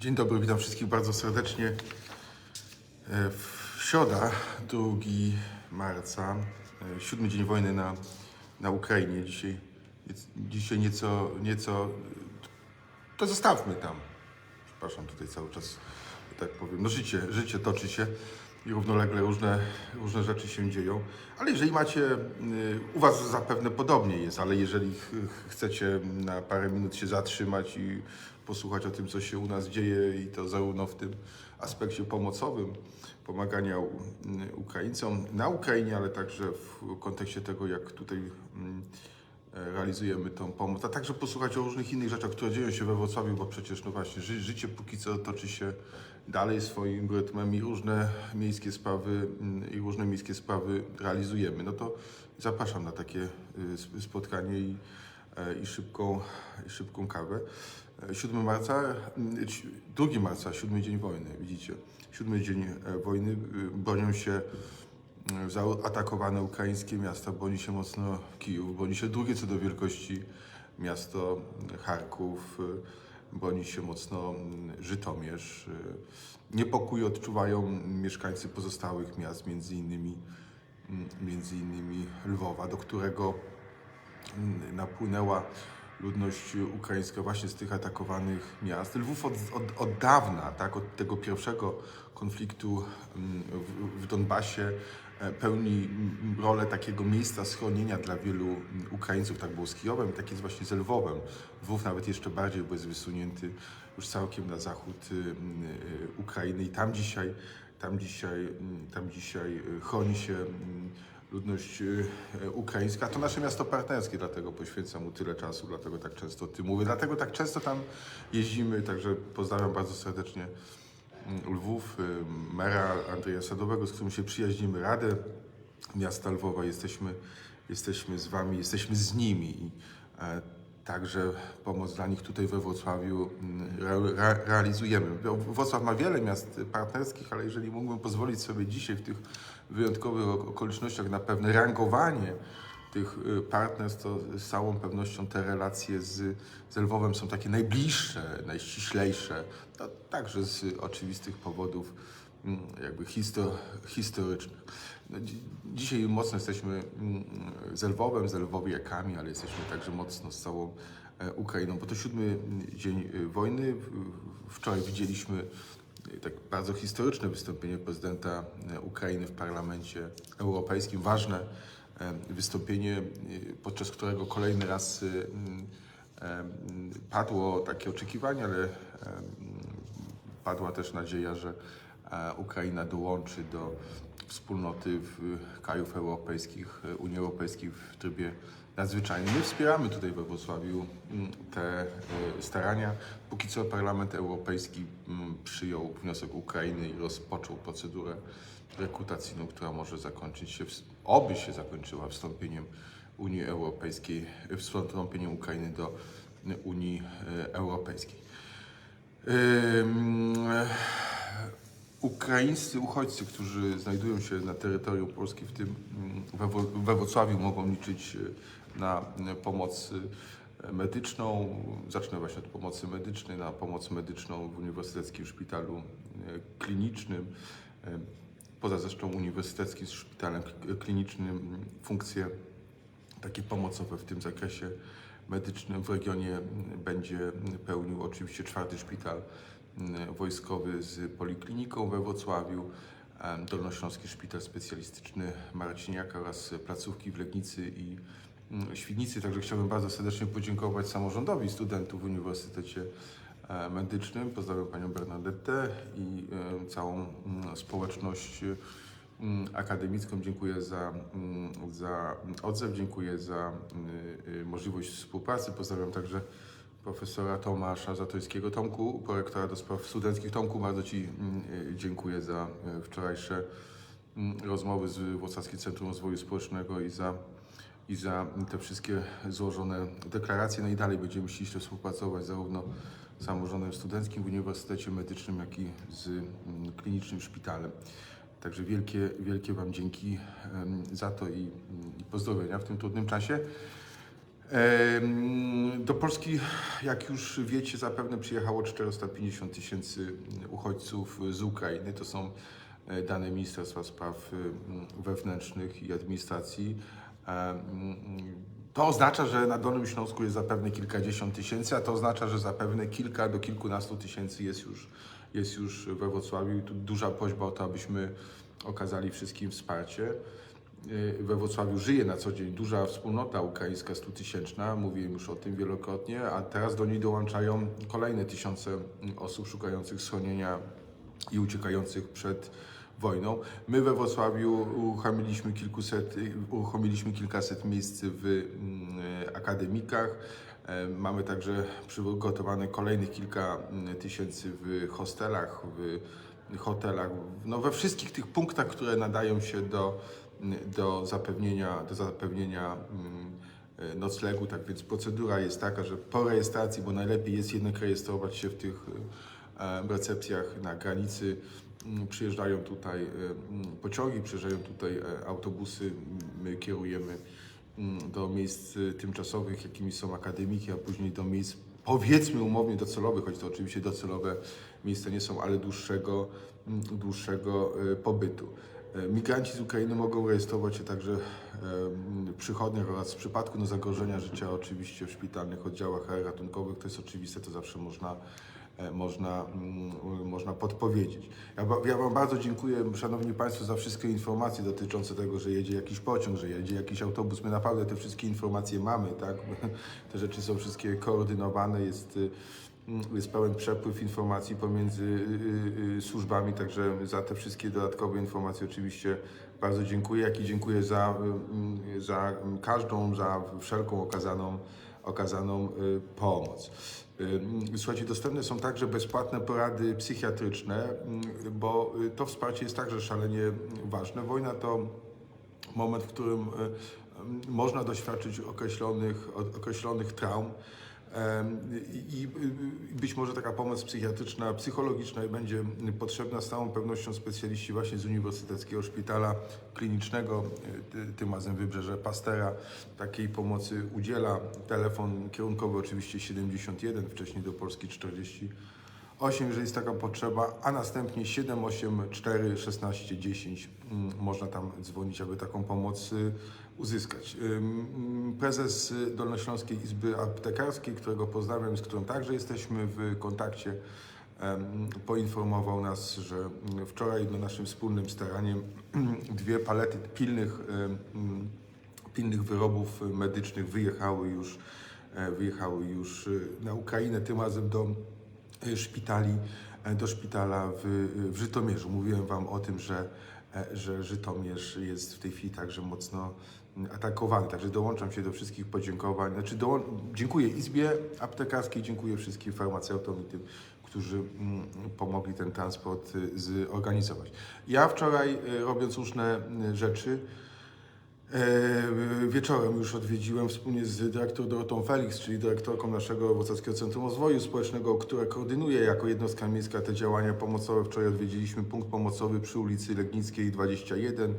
Dzień dobry, witam wszystkich bardzo serdecznie. E, W środa, 2 marca, e, siódmy dzień wojny na, na Ukrainie. Dzisiaj, dzisiaj nieco, nieco, to zostawmy tam. Przepraszam, tutaj cały czas, tak powiem, no życie, życie toczy się i równolegle różne, różne rzeczy się dzieją. Ale jeżeli macie, y, u Was zapewne podobnie jest, ale jeżeli ch- ch- chcecie na parę minut się zatrzymać i posłuchać o tym, co się u nas dzieje i to zarówno w tym aspekcie pomocowym, pomagania y, Ukraińcom na Ukrainie, ale także w kontekście tego, jak tutaj e, realizujemy tą pomoc, a także posłuchać o różnych innych rzeczach, które dzieją się we Wrocławiu, bo przecież no właśnie ży, życie póki co toczy się dalej swoim rytmem i różne miejskie sprawy mm, i różne miejskie sprawy realizujemy. No to zapraszam na takie y, sp- spotkanie i, e, i, szybką, i szybką kawę. E, 7 marca, mm, ci- 2 marca, siódmy dzień wojny, widzicie. Siódmy dzień e, wojny, y, bronią się zaatakowane ukraińskie miasta, broni się mocno Kijów, broni się drugie co do wielkości miasto Charków, y, broni się mocno mm, Żytomierz. y. Niepokój odczuwają mieszkańcy pozostałych miast, między innymi, mm, między innymi Lwowa, do którego mm, napłynęła ludność ukraińska właśnie z tych atakowanych miast. Lwów od, od, od dawna, tak, od tego pierwszego konfliktu w, w Donbasie pełni mm, rolę takiego miejsca schronienia dla wielu Ukraińców. Tak było z Kijowem, tak jest właśnie z Lwowem. Lwów nawet jeszcze bardziej, bo jest wysunięty już całkiem na zachód y, y, Ukrainy i tam dzisiaj, tam dzisiaj, mm, tam dzisiaj y, chroni się ludność y, ukraińska. To nasze miasto partnerskie, dlatego poświęcam mu tyle czasu, dlatego tak często o tym mówię, dlatego tak często tam jeździmy, także pozdrawiam bardzo serdecznie Lwów, y, mera Andrzeja Sadowego, z którym się przyjaźnimy, Radę Miasta Lwowa, jesteśmy, jesteśmy z Wami, jesteśmy z nimi i e, także pomoc dla nich tutaj we Wrocławiu mm, re, re, realizujemy. Wrocław ma wiele miast partnerskich, ale jeżeli mógłbym pozwolić sobie dzisiaj w tych wyjątkowych ok- okolicznościach na pewne rangowanie tych y, partnerstw, to z całą pewnością te relacje z, z Lwowem są takie najbliższe, najściślejsze, no, także z oczywistych powodów mm, jakby histo, historycznych. No, dzi- dzisiaj mocno jesteśmy mm, z Lwowem, z Lwowiakami, ale jesteśmy także mocno z całą e, Ukrainą, bo to siódmy mm, dzień y, wojny. Wczoraj widzieliśmy y, tak bardzo historyczne wystąpienie prezydenta e, Ukrainy w Parlamencie Europejskim. Ważne wystąpienie, y, podczas którego kolejny raz e, padło takie oczekiwanie, ale e, padła też nadzieja, że e, Ukraina dołączy do wspólnoty krajów europejskich, e, Unii Europejskiej w trybie nadzwyczajnym. My wspieramy tutaj we Wrocławiu mm, te e, starania. Póki co Parlament Europejski mm, przyjął wniosek Ukrainy i rozpoczął procedurę rekrutacyjną, która może zakończyć się, oby się zakończyła wstąpieniem Unii Europejskiej, e, wstąpieniem Ukrainy do e, Unii Europejskiej. Ukraińscy uchodźcy, którzy znajdują się na terytorium Polski, w tym mm, we, Wrocławiu, mogą liczyć na pomoc e, medyczną. Zacznę właśnie od pomocy medycznej, na pomoc medyczną w Uniwersyteckim Szpitalu e, Klinicznym. E, Poza zresztą Uniwersyteckim Szpitalem Klinicznym funkcje takie pomocowe w tym zakresie medycznym w regionie będzie pełnił oczywiście czwarty szpital wojskowy z polikliniką we Wrocławiu, Dolnośląski Szpital Specjalistyczny Marciniaka oraz placówki w Legnicy i Świdnicy. Także chciałbym bardzo serdecznie podziękować samorządowi studentów w Uniwersytecie e, Medycznym. Pozdrawiam Panią Bernadette i e, całą mm, społeczność mm, akademicką. Dziękuję za, mm, za odzew, dziękuję za możliwość współpracy. Pozdrawiam także profesora Tomasza Zatońskiego. Tomku, prorektora do spraw studenckich. Tomku, bardzo Ci mm, dziękuję za wczorajsze mm, rozmowy z Włocławskim Centrum Rozwoju Społecznego i za, i za te wszystkie złożone deklaracje. No i dalej będziemy ściśle współpracować zarówno z samorządem studenckim w Uniwersytecie Medycznym, jak i z mm, klinicznym szpitalem. Także wielkie, wielkie Wam dzięki za to i, i pozdrowienia w tym trudnym czasie. Do Polski, jak już wiecie, zapewne przyjechało 450 tysięcy uchodźców z Ukrainy. To są e, dane Ministerstwa Spraw Wewnętrznych i Administracji. To oznacza, że na Dolnym Śląsku jest zapewne kilkadziesiąt tysięcy, a to oznacza, że zapewne kilka do kilkunastu tysięcy jest już, jest już we Wrocławiu. Tu duża prośba o to, abyśmy okazali wszystkim wsparcie. Y, We Wrocławiu żyje na co dzień duża wspólnota ukraińska stutysięczna, mówiłem już o tym wielokrotnie, a teraz do niej dołączają kolejne tysiące osób szukających schronienia i uciekających przed wojną. My we Wrocławiu uruchomiliśmy, kilkuset, uruchomiliśmy kilkaset miejsc w mm, akademikach. E, Mamy także przygotowane kolejnych kilka mm, tysięcy w hostelach, w hotelach, no we wszystkich tych punktach, które nadają się do, do zapewnienia, do zapewnienia mm, e, noclegu. Tak więc procedura jest taka, że po rejestracji, bo najlepiej jest jednak rejestrować się w tych e, recepcjach na granicy, mm, przyjeżdżają tutaj e, mm, pociągi, przyjeżdżają tutaj e, autobusy, my kierujemy mm, do miejsc e, tymczasowych, jakimi są akademiki, a później do miejsc powiedzmy umownie docelowych, choć to oczywiście docelowe miejsca nie są, ale dłuższego, mm, dłuższego pobytu. Migranci z Ukrainy mogą rejestrować się także w przychodniach oraz w przypadku no, zagrożenia życia oczywiście w szpitalnych oddziałach ratunkowych. To jest oczywiste, to zawsze można, można, mm, można podpowiedzieć. Ja, ja Wam bardzo dziękuję, Szanowni Państwo, za wszystkie informacje dotyczące tego, że jedzie jakiś pociąg, że jedzie jakiś autobus. My naprawdę te wszystkie informacje mamy, tak? Te rzeczy są wszystkie koordynowane, jest, y, jest pełen przepływ informacji pomiędzy y, y, służbami, także za te wszystkie dodatkowe informacje oczywiście bardzo dziękuję, jak i dziękuję za, y, za każdą, za wszelką okazaną, okazaną pomoc. Y, Słuchajcie, dostępne są także bezpłatne porady psychiatryczne, y, bo y, to wsparcie jest także szalenie ważne. Wojna to moment, w którym m, można doświadczyć określonych, określonych traum. I być może taka pomoc psychiatryczna, psychologiczna będzie potrzebna z całą pewnością specjaliści właśnie z Uniwersyteckiego Szpitala Klinicznego, e, ty- tym razem Wybrzeże Pastera, takiej pomocy udziela. Telefon kierunkowy oczywiście 71, wcześniej do Polski 40. 8, jeżeli jest taka potrzeba, a następnie 7, 8, 4, 16, 10 mm, można tam dzwonić, aby taką pomoc y, uzyskać. Prezes Dolnośląskiej Izby Aptekarskiej, którego pozdrawiam, z którą także jesteśmy w kontakcie, poinformował nas, że mm, wczoraj no, naszym wspólnym staraniem dwie palety pilnych, pilnych wyrobów medycznych wyjechały już, e, wyjechały już y, na Ukrainę, tym razem do e, szpitali, e, do szpitala w, w Żytomierzu. Mówiłem Wam o tym, że, że Żytomierz jest w tej chwili także mocno mm, atakowany. Także dołączam się do wszystkich podziękowań. Znaczy dziękuję Izbie Aptekarskiej, dziękuję wszystkim farmaceutom i tym, którzy mm, pomogli ten transport y, zorganizować. Ja wczoraj, y, robiąc różne y, rzeczy, E, Wieczorem już odwiedziłem wspólnie z dyrektor Dorotą Felix, czyli dyrektorką naszego Wrocławskiego Centrum Rozwoju Społecznego, które koordynuje jako jednostka miejska te działania pomocowe. Wczoraj odwiedziliśmy punkt pomocowy przy ulicy Legnickiej 21.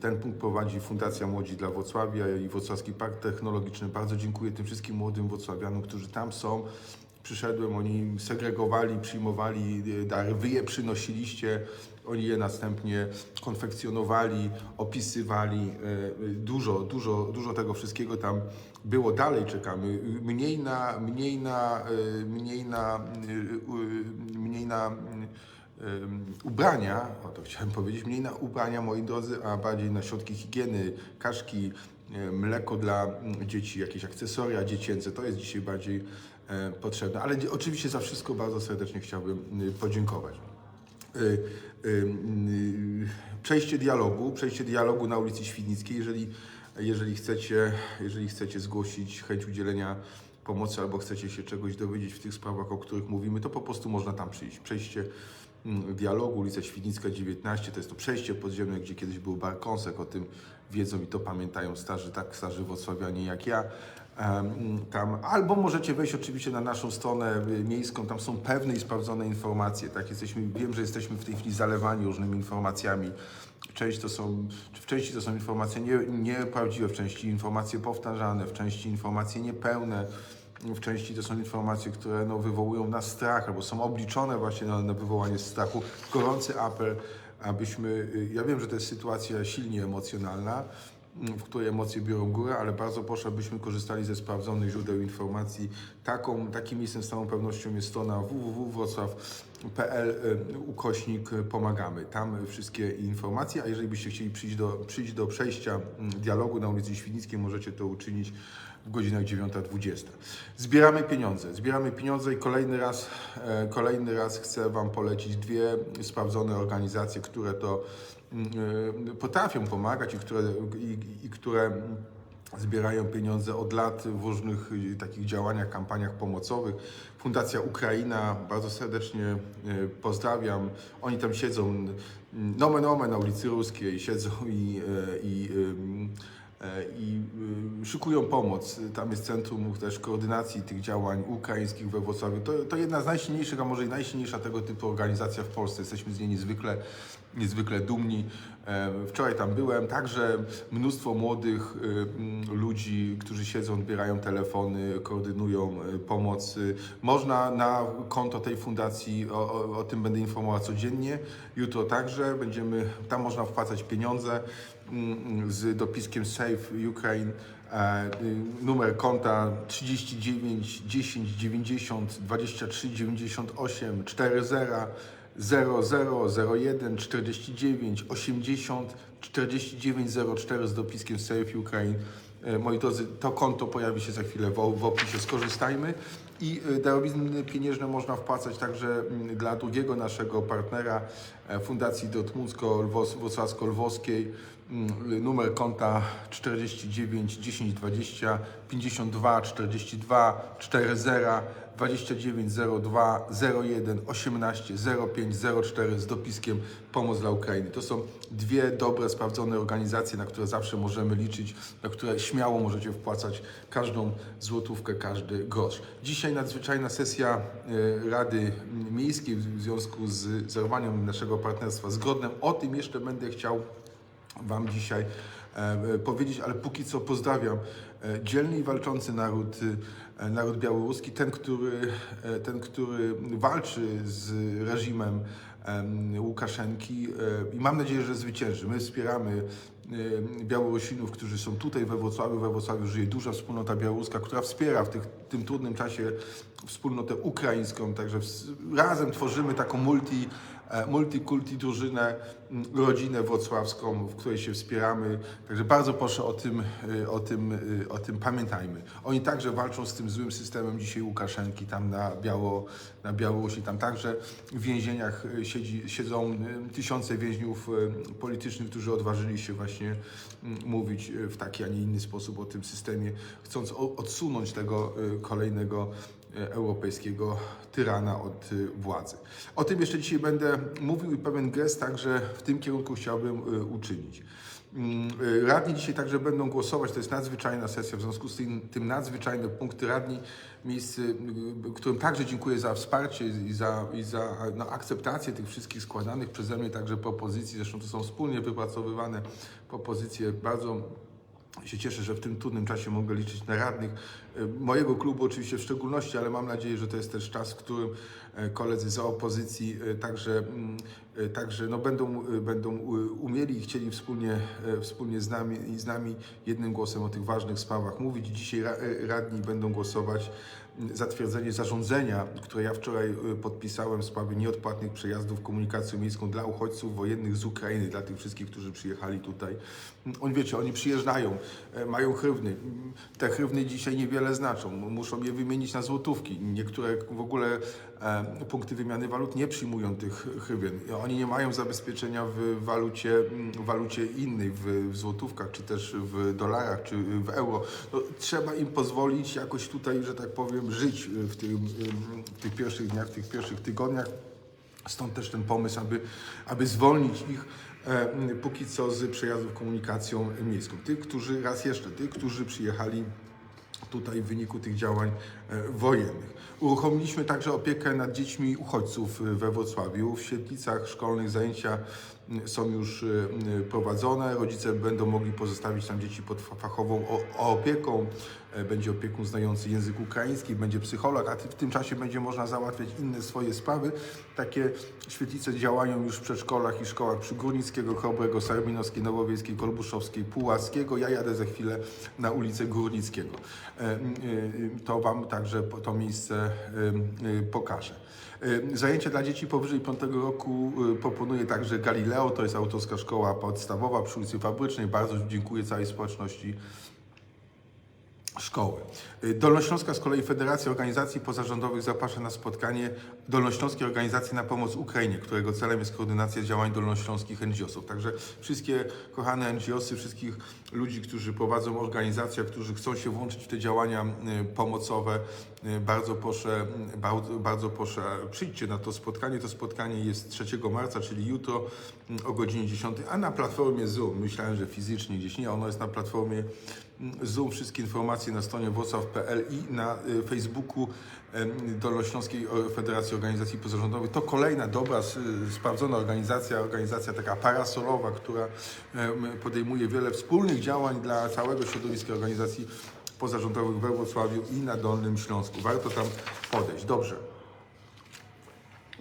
Ten punkt prowadzi Fundacja Młodzi dla Wrocławia i Wrocławski Park Technologiczny. Bardzo dziękuję tym wszystkim młodym wrocławianom, którzy tam są. Przyszedłem, oni segregowali, przyjmowali e, dary, wy je przynosiliście, oni je następnie konfekcjonowali, opisywali. e, Dużo, dużo, dużo tego wszystkiego tam było. Dalej czekamy. Mniej na, mniej na, e, mniej na, mniej na ubrania, o to chciałem powiedzieć, mniej na ubrania, moi drodzy, a bardziej na środki higieny, kaszki, mleko dla dzieci, jakieś akcesoria dziecięce. To jest dzisiaj bardziej e, potrzebne. Ale oczywiście za wszystko bardzo serdecznie chciałbym y, podziękować. Y, y, y, Przejście dialogu, przejście dialogu na ulicy Świdnickiej, jeżeli, jeżeli, chcecie, jeżeli chcecie zgłosić chęć udzielenia pomocy albo chcecie się czegoś dowiedzieć w tych sprawach, o których mówimy, to po prostu można tam przyjść. Przejście mm, dialogu, ulica Świdnicka 19, to jest to przejście podziemne, gdzie kiedyś był bar Kąsek, o tym wiedzą i to pamiętają starzy, tak starzy wrocławianie jak ja. Tam, albo możecie wejść oczywiście na naszą stronę y, miejską, tam są pewne i sprawdzone informacje, tak, jesteśmy, wiem, że jesteśmy w tej chwili zalewani różnymi informacjami, część to są, w części to są informacje nie, nieprawdziwe, w części informacje powtarzane, w części informacje niepełne, w części to są informacje, które no, wywołują nas strach, albo są obliczone właśnie na, na wywołanie strachu. Gorący apel, abyśmy, y, ja wiem, że to jest sytuacja silnie emocjonalna, w której emocje biorą górę, ale bardzo proszę, abyśmy korzystali ze sprawdzonych źródeł informacji. Taką, takim miejscem z całą pewnością jest strona www.wrocław.pl y, ukośnik y, pomagamy. Tam wszystkie informacje, a jeżeli byście chcieli przyjść do, przyjść do przejścia mm, dialogu na ulicy Świdnickiej, możecie to uczynić w godzinach 9.20. Zbieramy pieniądze. Zbieramy pieniądze i kolejny raz, e, kolejny raz chcę Wam polecić dwie sprawdzone organizacje, które to potrafią pomagać i które, i, i które zbierają pieniądze od lat w różnych y, takich działaniach, kampaniach pomocowych. Fundacja Ukraina, bardzo serdecznie y, pozdrawiam. Oni tam siedzą, mm, nomen omen na ulicy Ruskiej, siedzą i, y, i, i y, szykują pomoc. Tam jest centrum też koordynacji tych działań ukraińskich we Wrocławiu. To, to jedna z najsilniejszych, a może i najsilniejsza tego typu organizacja w Polsce. Jesteśmy z niej niezwykle, niezwykle dumni. E, Wczoraj tam byłem, także mnóstwo młodych mm, ludzi, którzy siedzą, odbierają telefony, koordynują y, pomoc. Można na konto tej fundacji, o, o, tym będę informował codziennie. Jutro także będziemy, tam można wpłacać pieniądze mm, z dopiskiem Save Ukraine. E, y, Numer konta 39 10 90 23 98 40 0001 49 80 49 04 z dopiskiem Save Ukraine. E, Moi drodzy, to konto pojawi się za chwilę w, w opisie, skorzystajmy. I e, darowizny pieniężne można wpłacać także mm, dla drugiego naszego partnera, e, Fundacji Dortmuncko-Wrocławsko-Lwowskiej. Mm, Numer konta 49 10 20 52 42 40 2902 01 18 05 04 z dopiskiem Pomoc dla Ukrainy. To są dwie dobre, sprawdzone organizacje, na które zawsze możemy liczyć, na które śmiało możecie wpłacać każdą złotówkę, każdy grosz. Dzisiaj nadzwyczajna sesja e, Rady Miejskiej w związku z zerwaniem naszego partnerstwa z Grodnem. O tym jeszcze będę chciał Wam dzisiaj e, powiedzieć, ale póki co pozdrawiam e, dzielny i walczący naród, naród białoruski, ten który, e, ten, który walczy z reżimem em, Łukaszenki e, i mam nadzieję, że zwycięży. My wspieramy e, Białorusinów, którzy są tutaj we Wrocławiu. We Wrocławiu żyje duża wspólnota białoruska, która wspiera w tych, tym trudnym czasie wspólnotę ukraińską. Także razem tworzymy taką multi, e, multikulti drużynę, rodzinę wrocławską, w której się wspieramy. Także bardzo proszę o tym, e, o tym, e, o tym pamiętajmy. Oni także walczą z tym złym systemem dzisiaj Łukaszenki tam na, Biało, na Białorusi. Tam także w więzieniach e, siedzi, siedzą e, tysiące więźniów e, politycznych, którzy odważyli się właśnie mówić e, w taki, a nie inny sposób o tym systemie, chcąc odsunąć tego e, kolejnego e, europejskiego tyrana od e, władzy. O tym jeszcze dzisiaj będę mówił i pewien gest także w tym kierunku chciałbym e, uczynić. Mm, e, Radni dzisiaj także będą głosować, to jest nadzwyczajna sesja, w związku z tym, tym nadzwyczajne punkty radni, miejscy, y, którym także dziękuję za wsparcie i za, i za no, akceptację tych wszystkich składanych przeze mnie także propozycji, zresztą to są wspólnie wypracowywane propozycje, bardzo się cieszę, że w tym trudnym czasie mogę liczyć na radnych mojego klubu oczywiście w szczególności, ale mam nadzieję, że to jest też czas, w którym e, koledzy z opozycji e, także, mm, e, także no będą, będą umieli i chcieli wspólnie, wspólnie z, nami, z nami jednym głosem o tych ważnych sprawach mówić. Dzisiaj ra- radni będą głosować mm, zatwierdzenie zarządzenia, które ja wczoraj podpisałem w sprawie nieodpłatnych przejazdów komunikacją miejską dla uchodźców wojennych z Ukrainy, dla tych wszystkich, którzy przyjechali tutaj. Mm, Oni wiecie, oni przyjeżdżają, mają hrywny. Te hrywny dzisiaj niewiele znaczą. M- Muszą je wymienić na złotówki. Niektóre w ogóle e, punkty wymiany walut nie przyjmują tych hrywien. Oni nie mają zabezpieczenia w walucie, mm, w walucie innej, w, w złotówkach, czy też w dolarach, czy w euro. No, trzeba im pozwolić jakoś tutaj, że tak powiem, żyć w, tym, w tych pierwszych dniach, w tych pierwszych tygodniach. Stąd też ten pomysł, aby, aby zwolnić ich e, póki co z przejazdów komunikacją miejską. Tych, którzy, raz jeszcze, tych, którzy przyjechali tutaj w wyniku tych działań e, wojennych. Uruchomiliśmy także opiekę nad dziećmi uchodźców e, we Wrocławiu. W świetlicach szkolnych zajęcia są już e, m, prowadzone. Rodzice będą mogli pozostawić tam dzieci pod fa- fachową opieką. E, Będzie opiekun znający język ukraiński, będzie psycholog, a w tym czasie będzie można załatwiać inne swoje sprawy. Takie świetlice działają już w przedszkolach i szkołach przy Górnickiego, Chrobrego, Sarbinowskiej, Nowowiejskiej, Kolbuszowskiej, Puławskiego. Ja jadę za chwilę na ulicę Górnickiego. E, e, To Wam także to miejsce pokażę. E, Zajęcia dla dzieci powyżej 5 roku e, proponuje także Galileo, to jest autorska szkoła podstawowa przy ulicy Fabrycznej. Bardzo dziękuję całej społeczności szkoły. Y, Dolnośląska z kolei Federacja Organizacji Pozarządowych zaprasza na spotkanie Dolnośląskiej Organizacji na Pomoc Ukrainie, którego celem jest koordynacja działań dolnośląskich NGO-sów. Także wszystkie kochane NGO-sy, wszystkich ludzi, którzy prowadzą organizacje, którzy chcą się włączyć w te działania y, pomocowe, y, bardzo proszę, bardzo, bardzo proszę, przyjdźcie na to spotkanie. To spotkanie jest 3 marca, czyli jutro o godzinie 10, a na platformie Zoom. Myślałem, że fizycznie gdzieś nie, ono jest na platformie Zoom, wszystkie informacje na stronie wrocław.pl i na y, Facebooku Dolnośląskiej Federacji Organizacji Pozarządowych. To kolejna dobra, sprawdzona organizacja, organizacja taka parasolowa, która podejmuje wiele wspólnych działań dla całego środowiska organizacji pozarządowych we Wrocławiu i na Dolnym Śląsku. Warto tam podejść. Dobrze.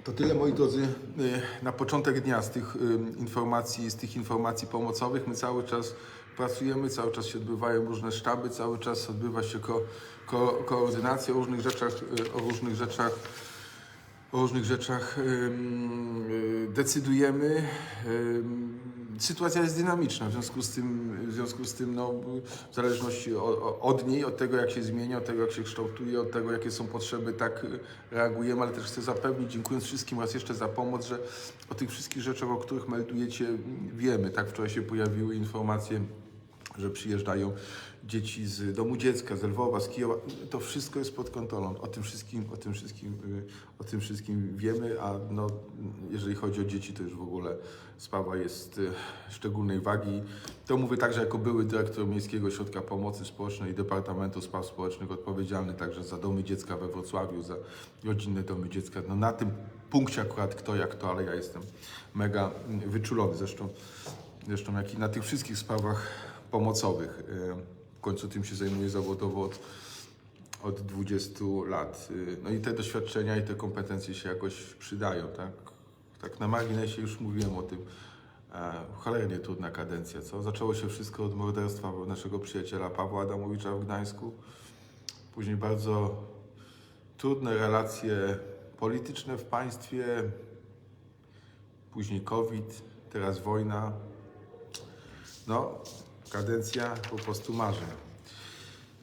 To tyle moi drodzy y, na początek dnia z tych y, informacji, z tych informacji pomocowych. My cały czas pracujemy, cały czas się odbywają różne sztaby, cały czas odbywa się ko, ko, koordynacja o różnych rzeczach, y, o różnych rzeczach, o różnych rzeczach y, decydujemy. Sytuacja jest dynamiczna, w związku z tym, w związku z tym no, w zależności o, o, od niej, od tego jak się zmienia, od tego jak się kształtuje, od tego jakie są potrzeby, tak y, reagujemy, ale też chcę zapewnić, dziękując wszystkim raz jeszcze za pomoc, że o tych wszystkich rzeczach, o których meldujecie, wiemy. Tak wczoraj się pojawiły informacje że przyjeżdżają dzieci z domu dziecka, z Lwowa, z Kijowa. To wszystko jest pod kontrolą. O tym wszystkim, o tym wszystkim, y, o tym wszystkim wiemy, a no, jeżeli chodzi o dzieci, to już w ogóle sprawa jest y, szczególnej wagi. To mówię także jako były dyrektor Miejskiego Ośrodka Pomocy Społecznej i Departamentu Spraw Społecznych odpowiedzialny także za domy dziecka we Wrocławiu, za rodzinne domy dziecka. No na tym punkcie akurat kto jak to, ale ja jestem mega mm, wyczulony. Zresztą Zresztą jak i na tych wszystkich sprawach pomocowych. Y, W końcu tym się zajmuję zawodowo od, od 20 lat. Y, No i te doświadczenia i te kompetencje się jakoś przydają, tak? Tak na marginesie już mówiłem o tym. E, Cholernie trudna kadencja, co? Zaczęło się wszystko od morderstwa naszego przyjaciela Pawła Adamowicza w Gdańsku. Później bardzo trudne relacje polityczne w państwie. Później COVID, teraz wojna. No, kadencja po prostu marzeń.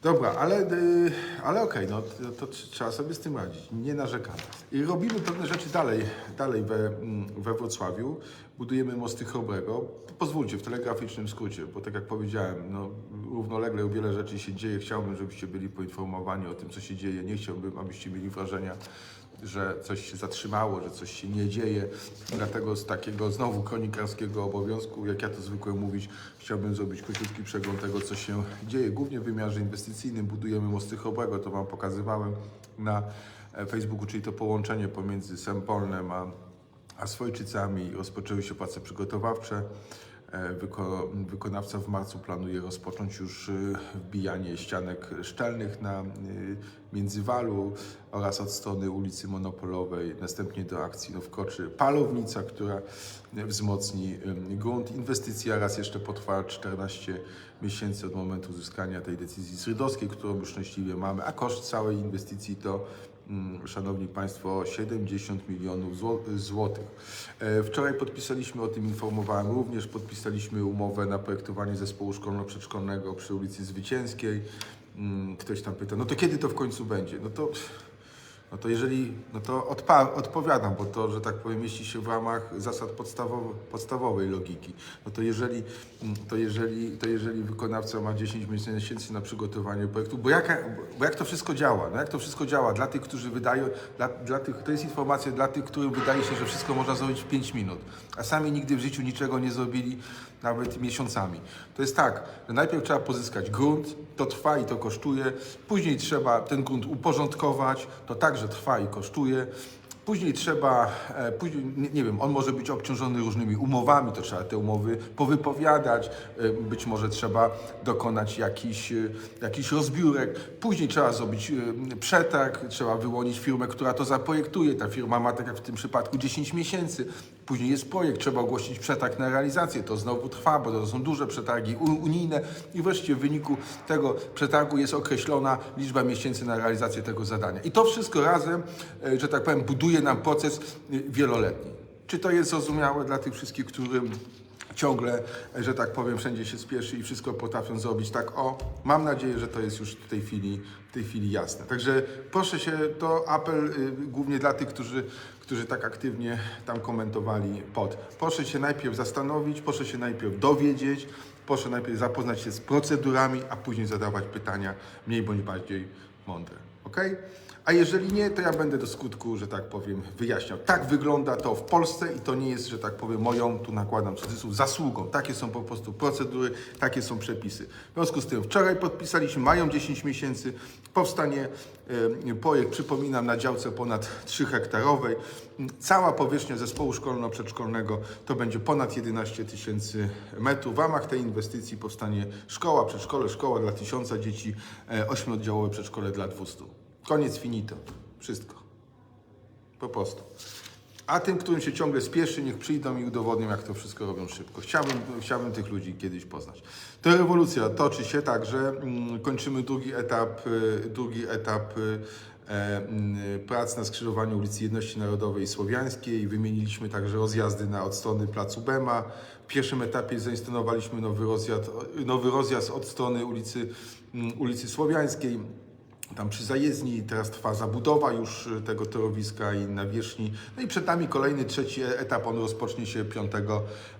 Dobra, ale, y, ale okej, no to, to tr- trzeba sobie z tym radzić. Nie narzekamy. I robimy pewne rzeczy dalej, dalej we, mm, we Wrocławiu. Budujemy mosty Chrobrego. Pozwólcie, w telegraficznym skrócie, bo tak jak powiedziałem, no, równolegle wiele rzeczy się dzieje. Chciałbym, żebyście byli poinformowani o tym, co się dzieje. Nie chciałbym, abyście mieli wrażenia, że coś się zatrzymało, że coś się nie dzieje. Dlatego z takiego znowu kronikarskiego obowiązku, jak ja to zwykłem mówić, chciałbym zrobić króciutki przegląd tego, co się dzieje. Głównie w wymiarze inwestycyjnym budujemy mosty Chrobrego, to Wam pokazywałem na e, Facebooku, czyli to połączenie pomiędzy Sempolnem a, a Swojczycami. Rozpoczęły się prace przygotowawcze. E, Wyko, wykonawca w marcu planuje rozpocząć już y, wbijanie ścianek szczelnych na y, Międzywalu oraz od strony ulicy Monopolowej. Następnie do akcji no, wkroczy palownica, która wzmocni grunt. Inwestycja raz jeszcze potrwa 14 miesięcy od momentu uzyskania tej decyzji srydowskiej, którą już szczęśliwie mamy, a koszt całej inwestycji to Szanowni Państwo, 70 milionów zło- złotych. E, Wczoraj podpisaliśmy, o tym informowałem również, podpisaliśmy umowę na projektowanie zespołu szkolno-przedszkolnego przy ulicy Zwycięskiej. Mm, Ktoś tam pyta, no to kiedy to w końcu będzie? No to no to jeżeli, no to odpa- odpowiadam, bo to, że tak powiem, mieści się w ramach zasad podstawowej logiki. No to jeżeli, mm, to, jeżeli, to jeżeli wykonawca ma 10 miesięcy na przygotowanie projektu, bo, jaka, bo jak to wszystko działa? No jak to wszystko działa? Dla tych, którzy wydają, dla, dla tych, to jest informacja dla tych, którym wydaje się, że wszystko można zrobić w 5 minut, a sami nigdy w życiu niczego nie zrobili, nawet miesiącami. To jest tak, że najpierw trzeba pozyskać grunt, to trwa i to kosztuje, później trzeba ten grunt uporządkować, to także trwa i kosztuje. Później trzeba, e, później, nie, wiem, on może być obciążony różnymi umowami, to trzeba te umowy powypowiadać, e, być może trzeba dokonać jakiś, e, jakiś rozbiórek, później trzeba zrobić przetarg, trzeba wyłonić firmę, która to zaprojektuje, ta firma ma, tak jak w tym przypadku, 10 miesięcy, później jest projekt, trzeba ogłosić przetarg na realizację, to znowu trwa, bo to są duże przetargi unijne i wreszcie w wyniku tego przetargu jest określona liczba miesięcy na realizację tego zadania. I to wszystko razem, e, że tak powiem, buduje nam proces e, wieloletni. Czy to jest zrozumiałe dla tych wszystkich, którym ciągle, e, że tak powiem, wszędzie się spieszy i wszystko potrafią zrobić tak o. Mam nadzieję, że to jest już w tej chwili, w tej chwili jasne. Także proszę się, to apel y, głównie dla tych, którzy, którzy tak aktywnie tam komentowali pod. Proszę się najpierw zastanowić, proszę się najpierw dowiedzieć, proszę najpierw zapoznać się z procedurami, a później zadawać pytania mniej bądź bardziej mądre. Ok? A jeżeli nie, to ja będę do skutku, że tak powiem, wyjaśniał. Tak wygląda to w Polsce i to nie jest, że tak powiem, moją, tu nakładam cudzysłów, zasługą. Takie są po prostu procedury, takie są przepisy. W związku z tym wczoraj podpisaliśmy, mają 10 miesięcy, powstanie projekt, przypominam, na działce ponad 3 hektarowej. Cała powierzchnia zespołu szkolno-przedszkolnego to będzie ponad 11 tysięcy metrów. W ramach tej inwestycji powstanie szkoła, przedszkole, szkoła dla tysiąca dzieci, e, ośmioddziałowe przedszkole dla 200. Koniec finito. Wszystko. Po prostu. A tym, którym się ciągle spieszy, niech przyjdą i udowodnią, jak to wszystko robią szybko. Chciałbym, chciałbym tych ludzi kiedyś poznać. Ta rewolucja toczy się tak, że mm, kończymy drugi etap, y, drugi etap y, e, mm, prac na skrzyżowaniu ulicy Jedności Narodowej i Słowiańskiej. Wymieniliśmy także rozjazdy na od strony Placu Bema. W pierwszym etapie zainstalowaliśmy nowy rozjazd, nowy rozjazd od strony ulicy, mm, ulicy Słowiańskiej tam przy zajezdni, teraz trwa zabudowa już y, tego torowiska i nawierzchni. No i przed nami kolejny, trzeci etap, on rozpocznie się 5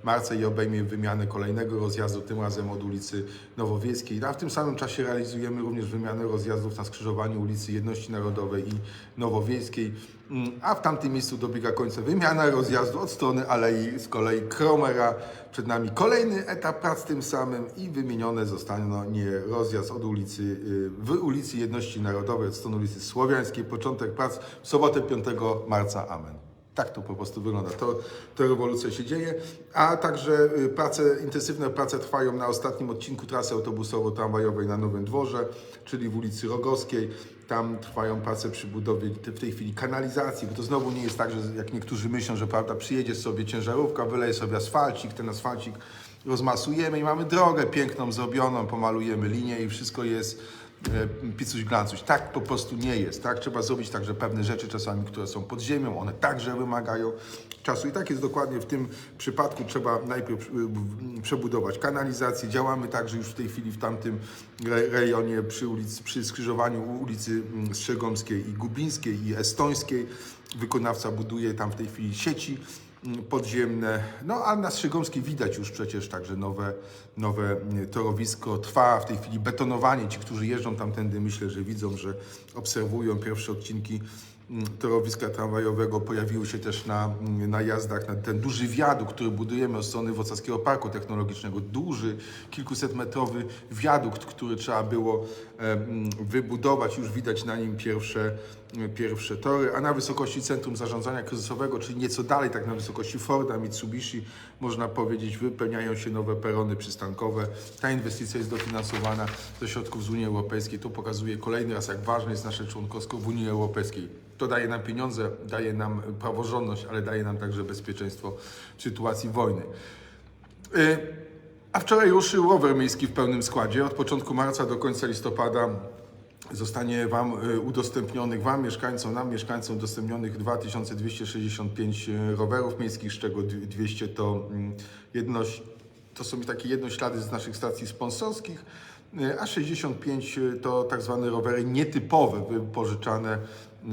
marca i obejmie wymianę kolejnego rozjazdu, tym razem od ulicy Nowowiejskiej. A w tym samym czasie realizujemy również wymianę rozjazdów na skrzyżowaniu ulicy Jedności Narodowej i Nowowiejskiej. A w tamtym miejscu dobiega końca wymiana rozjazdu od strony Alei z kolei Kromera. Przed nami kolejny etap prac tym samym i wymienione zostaną nie rozjazd od ulicy, y, w ulicy Jedności Narodowej, od strony ulicy Słowiańskiej, początek prac w sobotę 5 marca. Amen. Tak to po prostu wygląda. To, to rewolucja się dzieje, a także y, prace, intensywne prace trwają na ostatnim odcinku trasy autobusowo-tramwajowej na Nowym Dworze, czyli w ulicy Rogowskiej. Tam trwają prace przy budowie w tej chwili kanalizacji, bo to znowu nie jest tak, że jak niektórzy myślą, że prawda, przyjedzie sobie ciężarówka, wyleje sobie asfalcik, ten asfalcik rozmasujemy i mamy drogę piękną zrobioną, pomalujemy linię i wszystko jest picuś glancuś. Tak po prostu nie jest. Tak? Trzeba zrobić także pewne rzeczy czasami, które są pod ziemią, one także wymagają czasu. I tak jest dokładnie w tym przypadku. Trzeba najpierw w- przebudować kanalizację. Działamy także już w tej chwili w tamtym re- rejonie przy, ulicy, przy skrzyżowaniu ulicy mm, Strzegomskiej i Gubińskiej i Estońskiej. Wykonawca buduje tam w tej chwili sieci podziemne. No a na Strzegomskiej widać już przecież także nowe, nowe mm, torowisko. Trwa w tej chwili betonowanie. Ci, którzy jeżdżą tamtędy, myślę, że widzą, że obserwują pierwsze odcinki mm, torowiska tramwajowego. Pojawiły się też na mm, najazdach na ten duży wiadukt, który budujemy od strony Wrocławskiego Parku Technologicznego. Duży, kilkusetmetrowy wiadukt, który trzeba było wybudować. Już widać na nim pierwsze pierwsze tory, a na wysokości Centrum Zarządzania Kryzysowego, czyli nieco dalej, tak na wysokości Forda, Mitsubishi, można powiedzieć, wypełniają się nowe perony przystankowe. Ta inwestycja jest dofinansowana ze środków z Unii Europejskiej. To pokazuje kolejny raz, jak ważne jest nasze członkostwo w Unii Europejskiej. To daje nam pieniądze, daje nam praworządność, ale daje nam także bezpieczeństwo w sytuacji wojny. Y, A wczoraj ruszył rower miejski w pełnym składzie. Od początku marca do końca listopada zostanie Wam y, udostępnionych, Wam mieszkańcom, nam mieszkańcom udostępnionych 2265 rowerów miejskich, z czego dw- 200 to mm, jedność, to są takie jednoślady z naszych stacji sponsorskich, y, a 65 to tak zwane rowery nietypowe, wypożyczane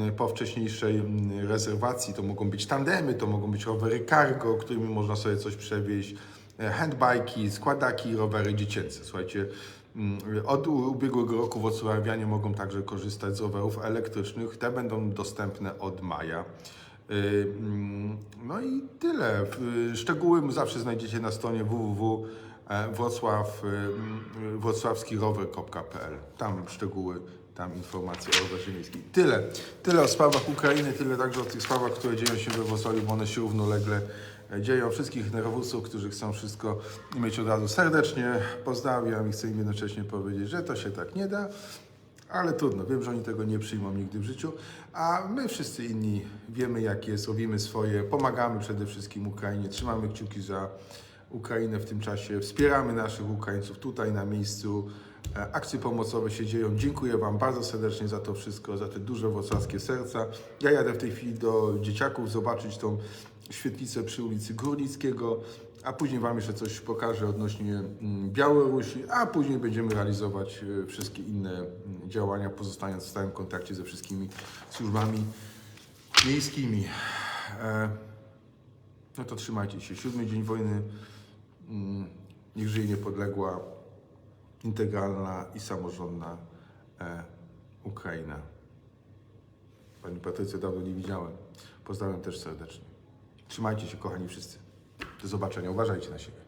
y, po wcześniejszej mm, rezerwacji. To mogą być tandemy, to mogą być rowery cargo, którymi można sobie coś przewieźć, handbajki, składaki, rowery dziecięce. Słuchajcie, mm, od ubiegłego roku wrocławianie mogą także korzystać z rowerów elektrycznych. Te będą dostępne od maja. Y, mm, No i tyle. Szczegóły zawsze znajdziecie na stronie www wrocław, y, mm. Tam szczegóły, tam informacje o rowerze miejskim. Tyle. Tyle o sprawach Ukrainy, tyle także o tych sprawach, które dzieją się we Wrocławiu, bo one się równolegle e, dzieją. Wszystkich nerwusów, którzy chcą wszystko mieć od razu serdecznie pozdrawiam i chcę im jednocześnie powiedzieć, że to się tak nie da. Ale trudno, wiem, że oni tego nie przyjmą nigdy w życiu, a my wszyscy inni wiemy jak jest, robimy swoje, pomagamy przede wszystkim Ukrainie, trzymamy kciuki za Ukrainę w tym czasie, wspieramy naszych Ukraińców tutaj na miejscu. E, Akcje pomocowe się dzieją. Dziękuję Wam bardzo serdecznie za to wszystko, za te duże wrocławskie serca. Ja jadę w tej chwili do dzieciaków zobaczyć tą świetlicę przy ulicy Górnickiego, a później Wam jeszcze coś pokażę odnośnie mm, Białorusi, a później będziemy realizować e, wszystkie inne mm, działania, pozostając w stałym kontakcie ze wszystkimi służbami miejskimi. E, No to trzymajcie się. Siódmy dzień wojny. Mm, Niech żyje niepodległa, integralna i samorządna e, Ukraina. Pani Patrycję dawno nie widziałem. Pozdrawiam też serdecznie. Trzymajcie się, kochani wszyscy. Do zobaczenia. Uważajcie na siebie.